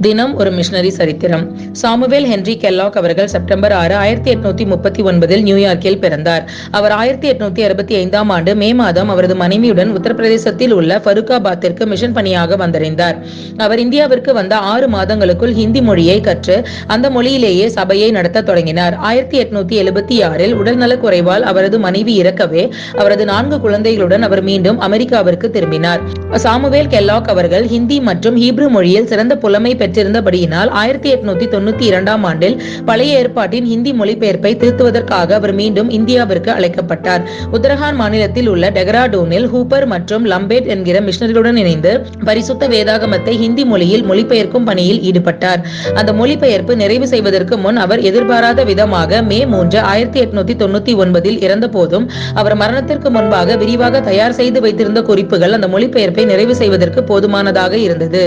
தினம் ஒரு மிஷனரி சரித்திரம். சாமுவேல் ஹென்றி கெல்லாக் அவர்கள் செப்டம்பர் ஆறு ஆயிரத்தி எட்நூத்தி முப்பத்தி ஒன்பதில் நியூயார்க்கில் பிறந்தார். அவர் ஆயிரத்தி எட்நூத்தி அறுபத்தி ஐந்தாம் ஆண்டு மே மாதம் அவரது மனைவியுடன் உத்தரப்பிரதேசத்தில் உள்ள ஃபருக்காபாத்திற்கு மிஷன் பணியாக வந்தடைந்தார். அவர் இந்தியாவிற்கு வந்த ஆறு மாதங்களுக்குள் ஹிந்தி மொழியை கற்று அந்த மொழியிலேயே சபையை நடத்த தொடங்கினார். ஆயிரத்தி எட்நூத்தி எழுபத்தி ஆறில் உடல்நலக் குறைவால் அவரது மனைவி இறக்கவே அவரது நான்கு குழந்தைகளுடன் அவர் மீண்டும் அமெரிக்காவிற்கு திரும்பினார். சாமுவேல் கெல்லாக் அவர்கள் ஹிந்தி மற்றும் ஹீப்ரு மொழியில் சிறந்த புலமை பெற்றிருந்தபடியினால் ஆயிரத்தி எட்நூத்தி தொண்ணூத்தி இரண்டாம் ஆண்டில் பழைய ஏற்பாட்டின் ஹிந்தி மொழிபெயர்ப்பை திருத்துவதற்காக அவர் மீண்டும் இந்தியாவிற்கு அழைக்கப்பட்டார். உத்தரகாண்ட் மாநிலத்தில் உள்ள டெகராடூனில் ஹூப்பர் மற்றும் லம்பேட் என்கிற மிஷனரிகளுடன் இணைந்து பரிசுத்த வேதாகமத்தை ஹிந்தி மொழியில் மொழிபெயர்க்கும் பணியில் ஈடுபட்டார். அந்த மொழிபெயர்ப்பு நிறைவு செய்வதற்கு முன் அவர் எதிர்பாராத விதமாக மே மூன்று ஆயிரத்தி எட்நூத்தி தொண்ணூத்தி ஒன்பதில் இறந்த போதும் அவர் மரணத்திற்கு முன்பாக விரிவாக தயார் செய்து வைத்திருந்த குறிப்புகள் அந்த மொழிபெயர்ப்பை நிறைவு செய்வதற்கு போதுமானதாக இருந்தது.